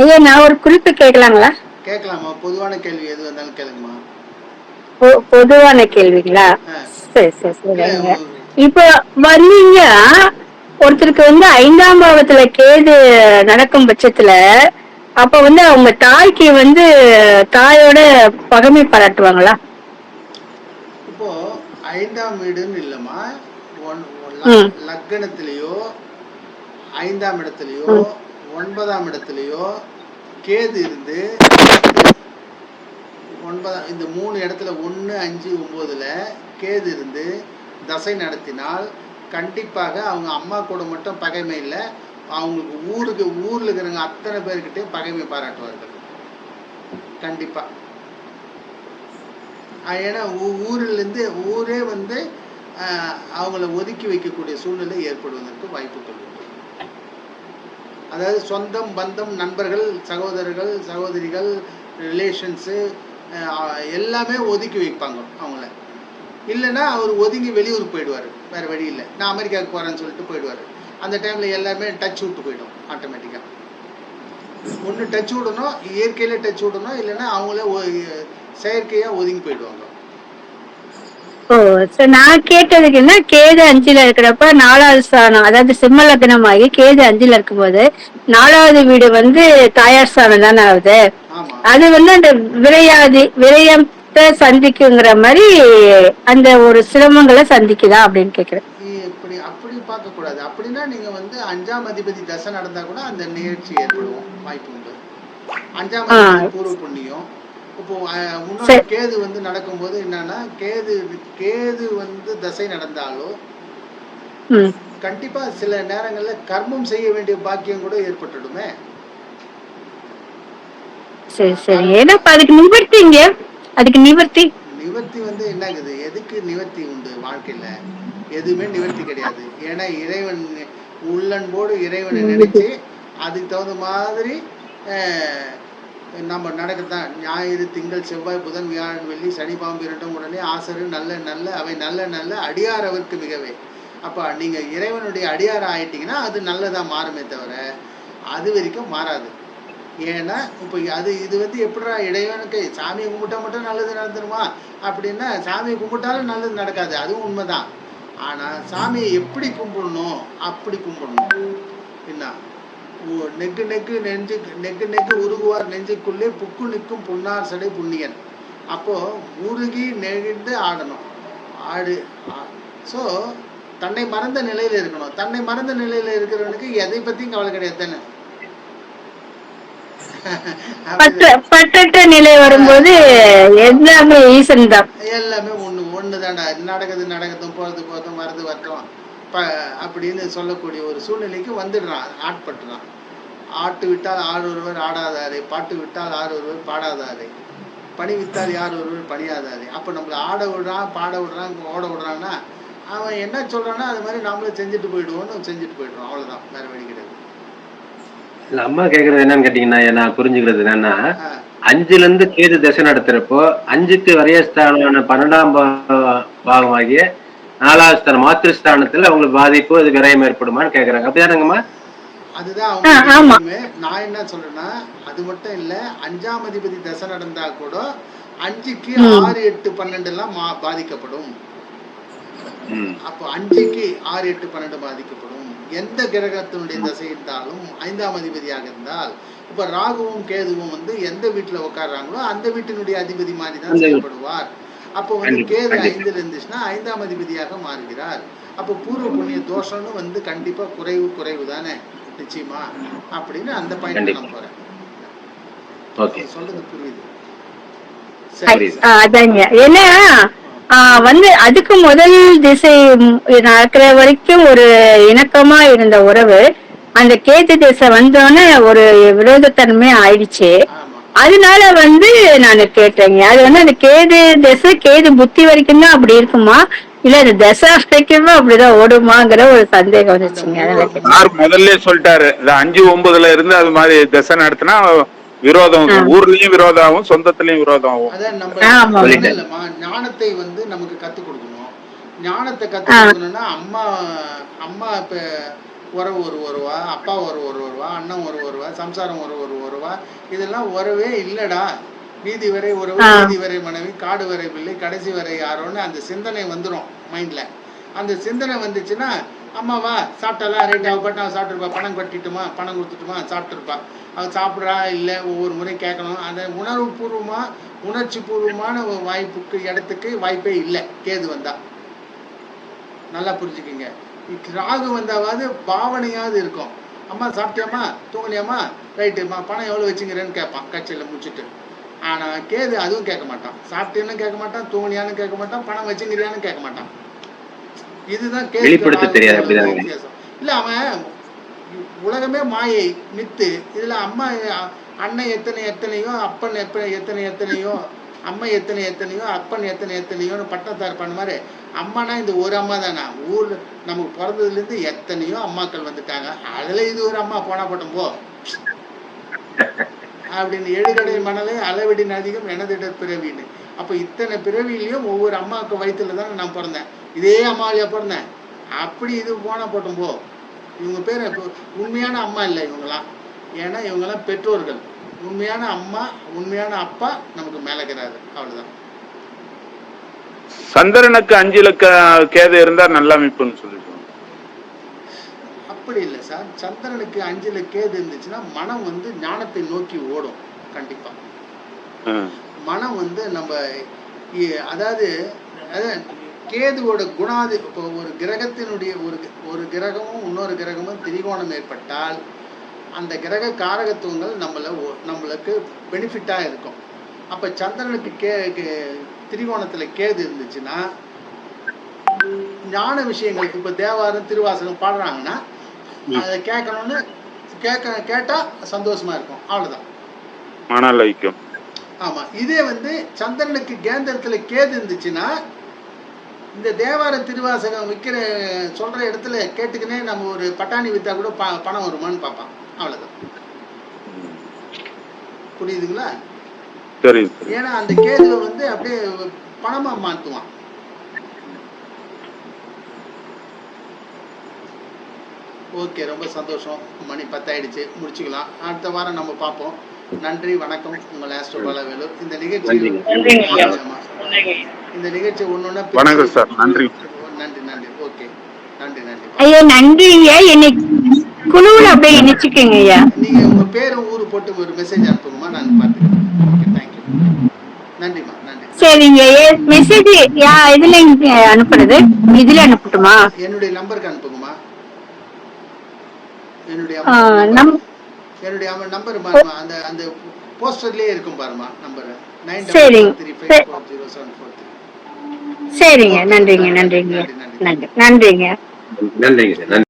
ஐயா நான் ஒரு குறிப்பு கேட்கலாங்களா? கேட்கலாமா? பொதுவான கேள்வி எது வந்தாலும் கேளுங்கம்மா. பொதுவான கேள்விங்களா. சரி சரி ஏன் இப்போ வந்தீங்க ஒருத்தருக்கு வந்து ஐந்தாம் பாவத்துல கேது நடக்கும் பட்சத்துல அப்ப வந்து அவங்க தாய்க்கு வந்து தாயோட பகமை பாராட்டுவாங்களா? இப்போ ஐந்தாம் வீடுன்னு இல்லைம்மா. லக்னத்திலேயோ ஐந்தாம் இடத்துலயோ. ஒன்பதாம் இடத்துலையோ கேது இருந்து ஒன்பதாம் இந்த மூணு இடத்துல ஒன்று அஞ்சு ஒம்போதில் கேது இருந்து தசை நடத்தினால் கண்டிப்பாக அவங்க அம்மா கூட மட்டும் பகைமை இல்லை. அவங்களுக்கு ஊருக்கு ஊரில் இருக்கிறவங்க அத்தனை பேர்கிட்டையும் பகைமை பாராட்டுவார்கள். கண்டிப்பாக ஏன்னா ஊரிலிருந்து ஊரே வந்து அவங்கள ஒதுக்கி வைக்கக்கூடிய சூழ்நிலை ஏற்படுவதற்கு வாய்ப்புகள் உண்டு. அதாவது சொந்தம் பந்தம் நண்பர்கள் சகோதரர்கள் சகோதரிகள் ரிலேஷன்ஸு எல்லாமே ஒதுக்கி வைப்பாங்க அவங்கள. இல்லைன்னா அவர் ஒதுங்கி வெளியூர் போயிடுவார். வேறு வழி இல்லை. நான் அமெரிக்காவுக்கு போகிறேன்னு சொல்லிட்டு போயிடுவார். அந்த டைமில் எல்லாமே டச் விட்டு போயிடும் ஆட்டோமேட்டிக்காக ஒன்று டச் விடணும் இயற்கையில் டச் விடணும் இல்லைன்னா அவங்களே ஒ- ஒதுங்கி போயிடுவாங்க. ஓ சரி நான் கேட்டதுக்கு என்ன? கேது அஞ்சுல இருக்கிறப்ப நாலாவது ஸ்தானம் அதாவது சிம்ம லக்னமாகி கேது அஞ்சுல இருக்கும்போது நாலாவது வீடு வந்து தாயார் ஸ்தானம் தானே ஆகுது? அது வந்து அந்த விரையாதி விரயத்தை சந்திக்குங்கிற மாதிரி அந்த ஒரு சிரமங்களை சந்திக்குதா அப்படின்னு கேக்குறேன். இப்படி அப்படி பார்க்க கூடாது. அப்படின்னா நீங்க வந்து அஞ்சாம் அதிபதி தசை நடந்தா கூட அந்த நிகழ்ச்சி ஏற்படும் வாய்ப்பு உண்டு அஞ்சாம் பூர்வ புண்ணியம். இப்போ முன்னாடி. கேது வந்து நடக்கும்போது என்னன்னா கேது கேது வந்து தசை நடந்தாலோ ம். கண்டிப்பா சில நேரங்கள்ல கர்மம் செய்ய வேண்டிய பாக்கியம் கூட ஏற்பட்டுடுமே. சரி சரி. ஏன்னா அதுக்கு நிவர்த்திங்க அதுக்கு நிவர்த்தி. நிவர்த்தி வந்து என்ன ஆகுது எதுக்கு நிவர்த்தி உண்டு வாழ்க்கையில? எதுவுமே நிவர்த்தி கிடையாது. ஏன்னா இறைவன் உள்ளன்போடு இறைவனை நினைச்சு அதுக்கு தகுந்த மாதிரி நம்ம நடக்கத்தான். ஞாயிறு திங்கள் செவ்வாய் புதன் வியாழன் வெள்ளி சனி பாம்பு இரண்டும் உடனே ஆசரு நல்ல நல்ல அவை நல்ல நல்ல அடியாரவருக்கு மிகவே. அப்போ நீங்கள் இறைவனுடைய அடியாரம் ஆயிட்டீங்கன்னா அது நல்லதாக மாறுமே தவிர அது வரைக்கும் மாறாது. ஏன்னா இப்போ அது இது வந்து எப்படிடா இறைவனுக்கு சாமியை கும்பிட்டா மட்டும் நல்லது நடந்துருமா? அப்படின்னா சாமியை கும்பிட்டாலும் நல்லது நடக்காது. அதுவும் உண்மைதான். ஆனால் சாமியை எப்படி கும்பிடணும்? அப்படி கும்பிடணும். என்ன? நெக்கு நெக்கு நெஞ்சு நெக்கு நெக்கு உருகுவார் நெஞ்சுக்குள்ளே புக்கு நிற்கும் புன்னார் சடை புண்ணியன். அப்போ உருகி நெகிழ்ந்து ஆடணும். ஆடு ஸோ தன்னை மறந்த நிலையில இருக்கணும். தன்னை மறந்த நிலையில இருக்கிறவனுக்கு எதை பத்தியும் கவலை கிடையாது தானே? பற்றற்ற நிலை வரும்போது எல்லாமே ஈசன் தான். எல்லாமே ஒண்ணு ஒண்ணுதான்டா. நடக்குது நடக்கட்டும் போறது போதும் வரது வரட்டும். ப அப்படின்னு சொல்லக்கூடிய ஒரு சூழ்நிலைக்கு வந்துடுறான் ஆட்பட்டுறான். ஆட்டு விட்டால் ஆறு ஒருவர் ஆடாதாரே பாட்டு விட்டால் ஆறு ஒருவர் பாடாதாரே. பணி வித்தால் யார் ஒருவர் பணியாதாரே. அப்போ நம்மள ஆட விடுறான் பாட விடுறான் ஓட விடுறான்னா அவன் என்ன சொல்றானோ அது மாதிரி நாமளும் செஞ்சுட்டு போயிடுவோம்னு செஞ்சுட்டு போயிடுறோம். அவ்வளவுதான். வேற வழி கிடையாது. இல்ல அம்மா கேக்குறது என்னன்னு கேட்டீங்கன்னா நான் புரிஞ்சுக்கிறது என்னன்னா அஞ்சுல இருந்து கேது தசை நடத்துறப்போ அஞ்சுக்கு வரையஸ்தானமான பன்னெண்டாம் பா- பாகமாகிய நாலாவது ஸ்தானம் மாத்திருஸ்தானத்துல அவங்களுக்கு பாதிப்பு அது விரயம் ஏற்படுமான்னு கேக்குறாங்க. அப்படிதானங்கம்மா? அதுதான். நான் என்ன சொல்றேன்னா அது மட்டும் இல்ல அஞ்சாம் அதிபதி தசை நடந்தா கூட அஞ்சுக்கு. ஆறு எட்டு பன்னெண்டு எல்லாம் பாதிக்கப்படும். அப்போ அஞ்சுக்கு ஆறு எட்டு பன்னெண்டு பாதிக்கப்படும். எந்த கிரகத்தினுடைய தசை இருந்தாலும் ஐந்தாம் அதிபதியாக இருந்தால் இப்ப ராகுவும் கேதுவும் வந்து எந்த வீட்டுல உட்கார்றாங்களோ அந்த வீட்டினுடைய அதிபதி மாதிரி தான் செயல்படுவார். அப்போ வந்து கேது. ஐந்துல இருந்துச்சுன்னா ஐந்தாம் அதிபதியாக மாறுகிறார். அப்போ பூர்வ புண்ணிய தோஷம்னு வந்து கண்டிப்பா குறைவு குறைவு தானே? நிச்சயமா? அப்படின்னு அந்த பாயிண்ட். நான் போறேன். ஓகே. சொல்றது புரியுது. அதாங்க. ஏன்னா ஆ, வந்து அதுக்கு முதல் திசை நடக்கிற வரைக்கும் ஒரு இணக்கமா இருந்த உறவு அந்த கேத்து திசை வந்தோடனே ஒரு விரோதத்தன்மை ஆயிடுச்சு. அதனால வந்து நான் கேட்டேங்க. அது வந்து அந்த கேது திசை கேது புத்தி வரைக்கும் தான் அப்படி இருக்குமா? இல்ல அந்த திசை வரைக்குமே அப்படிதான் ஓடுமாங்கிற ஒரு சந்தேகம் வந்துச்சுங்க. சார் முதல்ல சொல்லிட்டாரு. இந்த அஞ்சு ஒன்பதுல இருந்து அது மாதிரி திசை நடத்தினா விரோதம். ஊர்லயும் விரோதம் ஆகும் சொந்தத்திலயும் விரோதம் ஆகும் ஞானத்தை வந்து நமக்கு கத்துக் கொடுக்கணும். ஞானத்தை கத்துக் ஆ. கொடுக்கணும்னா அம்மா அம்மா இப்ப உறவு ஒரு வருவா அப்பா ஒரு ஒரு வருவா அண்ணன் ஒரு வருவா சம்சாரம் ஒரு ஒரு வருவா இதெல்லாம் உறவே இல்லடா. வீதி வரை உறவு. வீதி வரை மனைவி காடு வரை பிள்ளை கடைசி வரை யாரோன்னு அந்த சிந்தனை வந்துடும் மைண்ட்ல அந்த சிந்தனை வந்துச்சுன்னா அம்மாவா சாப்பிட்டாலா ரைட் அவ பட்டு அவன் சாப்பிட்டுருப்பா. பணம் கட்டிட்டுமா பணம் கொடுத்துட்டுமா சாப்பிட்டுருப்பா. அவள் சாப்பிட்றா இல்லை ஒவ்வொரு முறையும் கேட்கணும். அந்த உணர்வு பூர்வமா உணர்ச்சி பூர்வமான ஒரு வாய்ப்புக்கு இடத்துக்கு வாய்ப்பே இல்லை. கேது வந்தா. நல்லா புரிஞ்சுக்கிங்க. ராகு வந்தாவது பாவனையாவது இருக்கும். அம்மா சாப்பிட்டியாம்மா? தூங்கலையாம்மா? ரைட்டும்மா பணம் எவ்வளோ வச்சுங்கிறேன்னு கேட்பான் கட்சியில் முடிச்சுட்டு. ஆனால் கேது அதுவும் கேட்க மாட்டான். சாப்பிட்டேன்னு கேட்க மாட்டான் தூங்கலையான்னு கேட்க மாட்டான் பணம் வச்சுங்கிறியான்னு கேட்க மாட்டான். இதுதான் அப்படிதானே? வித்தியாசம். இல்லை அவன் உலகமே மாயை மித்து. இதுல அம்மா அண்ணன் எத்தனை எத்தனையோ அப்பன் எத்தனை எத்தனையோ அம்மா எத்தனை எத்தனையோ அப்பன் எத்தனை எத்தனையோன்னு பட்டத்தார் பண்ண மாதிரி அம்மானா இந்த ஒரு அம்மா தானா? ஊர்ல நமக்கு பிறந்ததுலேருந்து எத்தனையோ அம்மாக்கள் வந்துட்டாங்க. அதுல இது ஒரு அம்மா போனா போட்டும் போ. அப்படின்னு எழுகடை மணலை அளவிடின் அதிகம் எனதிட பிறவின்னு. அப்போ இத்தனை பிறவிலையும் ஒவ்வொரு அம்மாவுக்கு வயிற்றுல தானே நான் பிறந்தேன். இதே அம்மாவிலையா பிறந்தேன். அப்படி இது போனா போட்டும் போ. இவங்க பேர் உண்மையான அம்மா இல்லை இவங்களாம் ஏன்னா இவங்கெல்லாம் பெற்றோர்கள். உண்மையான அம்மா உண்மையான அப்பா நமக்கு மேலக்கிறாரு அவ்வளவுதான். சந்திரனுக்கு அஞ்சு இலக்க கேது இருந்தா நல்ல அமைப்புன்னு சொல்லிடுவோம் அப்படி இல்லை சார். சந்திரனுக்கு அஞ்சுல கேது இருந்துச்சுன்னா மனம் வந்து ஞானத்தை நோக்கி ஓடும். கண்டிப்பா. மனம் வந்து நம்ம அதாவது கேதுவோட குணாதி இப்போ ஒரு கிரகத்தினுடைய ஒரு ஒரு கிரகமும் இன்னொரு கிரகமும் திரிகோணம் ஏற்பட்டால் அந்த கிரக காரகத்துவங்கள் நம்மள நம்மளுக்கு பெனிஃபிட்டாக இருக்கும். அப்போ சந்திரனுக்கு கே- திரிகோணத்துல கேது இருந்துச்சுன்னா ஞான விஷயங்கள் இப்போ தேவாரம் திருவாசகம் பாடுறாங்கன்னா அதை கேட்கணும்னு கேட்க கேட்டா சந்தோஷமா இருக்கும். அவ்வளவுதான். மணல் ஐக்கியம் ஆமா. இதே வந்து சந்திரனுக்கு கேந்திரத்துல கேது இருந்துச்சுன்னா இந்த தேவார திருவாசகம் விற்கிற சொல்ற இடத்துல கேட்டுக்கினே நம்ம ஒரு பட்டாணி வித்தா கூட ப- பணம் வருமான்னு பார்ப்பான். அவ்வளவுதான். புரியுதுங்களா? சரி சரி ஏன்னா அந்த கேதுவை வந்து அப்படியே பணமா மாத்துவான். ஓகே ரொம்ப சந்தோஷம். மணி பத்தாயிடுச்சு. முடிச்சுக்கலாம். அடுத்த வாரம் நம்ம பார்ப்போம். நன்றி வணக்கம். உங்கள் ஆஸ்ட்ரோபாலா வேலூர் இந்த நிகழ்ச்சி. இந்த நிகழ்ச்சி ஒன்னொன்னா வணக்கம் சார், நன்றி. நன்றி நன்றி. ஓகே. நன்றி நன்றி. ஐயா நன்றிங்க. என்னை குழுவுல அப்படியே இணைச்சுக்கோங்க ஐயா. நீங்க உங்க பேரும் ஊரு போட்டு ஒரு மெசேஜ் அனுப்புங்கம்மா நான் பார்த்துக்கிறேன் ஓகே தேங்க்யூ நன்றிம்மா நன்றி சரிங்க மெசேஜ் யா இதுல அனுப்புறது? இதுல அனுப்பட்டுமா? என்னுடைய நம்பருக்கு அனுப்புங்கம்மா. என்னுடைய என்னுடைய நம்பர் பாருமா அந்த அந்த போஸ்டர்லயே இருக்கும் பாருமா நம்பர். நைன் சரிங்க. Three five four zero seven four three. சரிங்க நன்றிங்க நன்றிங்க. நன்றி நன்றிங்க. நன்றிங்க